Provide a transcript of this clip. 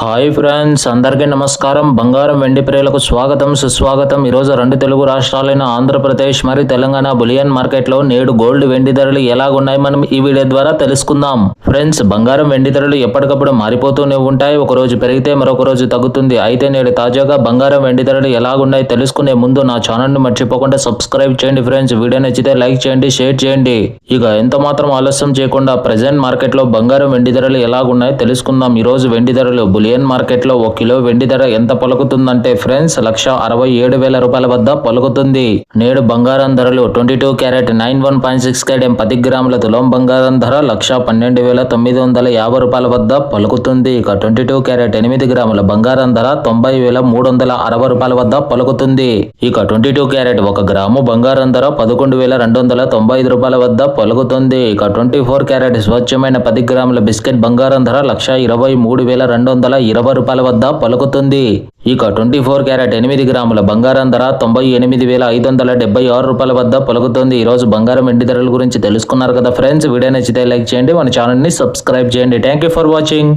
Hi friends అందరికీ నమస్కారం. బంగారం వెండి ప్రియులకు స్వాగతం సుస్వాగతం. ఈరోజు రెండు తెలుగు రాష్ట్రాలైన ఆంధ్రప్రదేశ్ మరియు తెలంగాణ బులియన్ మార్కెట్లో నేడు గోల్డ్ వెండి ధరలు ఎలాగున్నాయి మనం ఈ వీడియో ద్వారా తెలుసుకుందాం. ఫ్రెండ్స్ బంగారం వెండి ధరలు ఎప్పటికప్పుడు మారిపోతూనే ఉంటాయి. ఒక రోజు పెరిగితే మరొక రోజు తగ్గుతుంది. అయితే నేడు తాజాగా బంగారం వెండి ధరలు ఎలాగున్నాయి తెలుసుకునే ముందు నా ఛానల్ను మర్చిపోకుండా సబ్స్క్రైబ్ చేయండి ఫ్రెండ్స్ వీడియో నచ్చితే లైక్ చేయండి షేర్ చేయండి. ఇక ఎంత మాత్రం ఆలస్యం చేయకుండా ప్రజెంట్ మార్కెట్లో బంగారం వెండి ధరలు ఎలాగున్నాయో తెలుసుకుందాం. ఈ రోజు వెండి ధరలు బులియన్ మార్కెట్లో ఒక కిలో వెండి ధర ఎంత పలుకుతుందంటే ఫ్రెండ్స్ లక్ష అరవై ఏడు వేల రూపాయల వద్ద పలుకుతుంది. నేడు బంగారం ధరలు twenty two carat nine one point six carat పది గ్రాముల తులం బంగారం ధర లక్ష పన్నెండు వేల తొమ్మిది వందల యాభై రూపాయల వద్ద పలుకుతుంది. ఇక ట్వంటీ టూ క్యారెట్ ఎనిమిది గ్రాముల బంగారం ధర తొంభై వేల మూడు వందల అరవై రూపాయల వద్ద పలుకుతుంది. ఇక ట్వంటీ టూ క్యారెట్ ఒక గ్రాము బంగారం ధర పదకొండు వేల రెండు వందల తొంభై ఐదు రూపాయల వద్ద పలుకుతుంది. ఇక ట్వంటీ ఫోర్ క్యారెట్ స్వచ్ఛమైన పది గ్రాముల బిస్కెట్ బంగారం ధర లక్ష ఇరవై మూడు వేల రెండు వందల ఇరవై రూపాయల వద్ద పలుకుతుంది. ఇక ట్వంటీ ఫోర్ క్యారెట్ ఎనిమిది గ్రాముల బంగారం ధర తొంభై ఎనిమిది వేల ఐదు వందల డెబ్బై ఆరు రూపాయల వద్ద పలుకుతుంది. ఈరోజు బంగారం వెండి ధరల గురించి తెలుసుకున్నారు కదా ఫ్రెండ్స్ వీడియో నచ్చితే లైక్ చేయండి. మన ఛానల్ని సబ్స్క్రైబ్ చేయండి. Thank you for watching